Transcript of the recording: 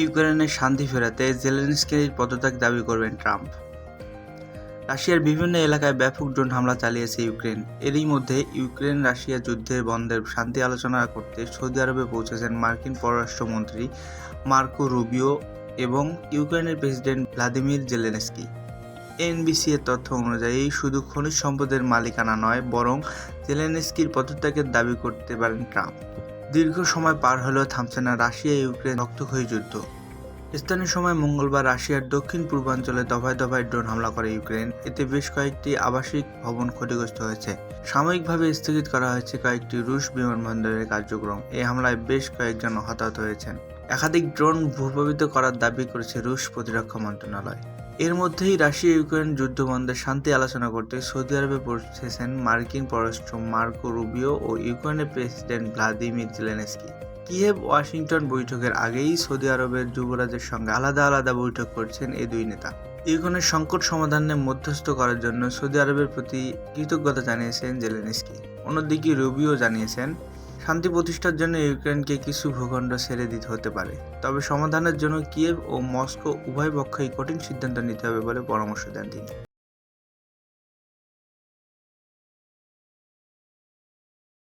ইউক্রেনের শান্তি ফেরাতে জেলেনস্কির পদত্যাগ দাবি করবেন ট্রাম্প। রাশিয়ার বিভিন্ন এলাকায় ব্যাপক ড্রোন হামলা চালিয়েছে ইউক্রেন। এরই মধ্যে ইউক্রেন রাশিয়া যুদ্ধের বন্ধের শান্তি আলোচনা করতে সৌদি আরবে পৌঁছেছেন মার্কিন পররাষ্ট্রমন্ত্রী মার্কো রুবিও এবং ইউক্রেনের প্রেসিডেন্ট ভ্লাদিমির জেলেনস্কি। এনবিসি এর তথ্য অনুযায়ী, শুধু খনিজ সম্পদের মালিকানা নয়, বরং জেলেনস্কির পদত্যাগের দাবি করতে পারেন ট্রাম্প। দীর্ঘ সময় পার হলেও থামছে না রাশিয়া ইউক্রেন রক্তক্ষয়ী যুদ্ধ। স্থানীয় সময় মঙ্গলবার রাশিয়ার দক্ষিণ পূর্বাঞ্চলে দফায় দফায় ড্রোন হামলা করে ইউক্রেন। এতে বেশ কয়েকটি আবাসিক ভবন ক্ষতিগ্রস্ত হয়েছে। সাময়িকভাবে স্থগিত করা হয়েছে কয়েকটি রুশ বিমানবন্দরের কার্যক্রম। এই হামলায় বেশ কয়েকজন হতাহত হয়েছেন। একাধিক ড্রোন ভূপাবিত করার দাবি করেছে রুশ প্রতিরক্ষা মন্ত্রণালয়। এর মধ্যেই রাশিয়া ইউক্রেন যুদ্ধ বন্ধের শান্তি আলোচনা করতে সৌদি আরবে পৌঁছেছেন মার্কিন পররাষ্ট্র মার্কো রুবিও ও ইউক্রেনের president Vladimir Zelensky. Kyiv Washington বৈঠকের আগেই সৌদি আরবের যুবরাজের সঙ্গে আলাদা আলাদা বৈঠক করছেন এই দুই নেতা। ইউক্রেনের সংকট সমাধানে মধ্যস্থ করার জন্য সৌদি আরবের প্রতি কৃতজ্ঞতা জানিয়েছেন জেলেনস্কি। অন্যদিকে রুবিও জানিয়েছেন শান্তি প্রতিষ্ঠার জন্য ইউক্রেনকে কিছু ভূখণ্ড ছেড়ে দিতে হতে পারে। তবে সমাধানের জন্য কিয়েভ ও মস্কো উভয় পক্ষই কঠিন সিদ্ধান্ত নিতে হবে বলে পরামর্শ দেন তিনি।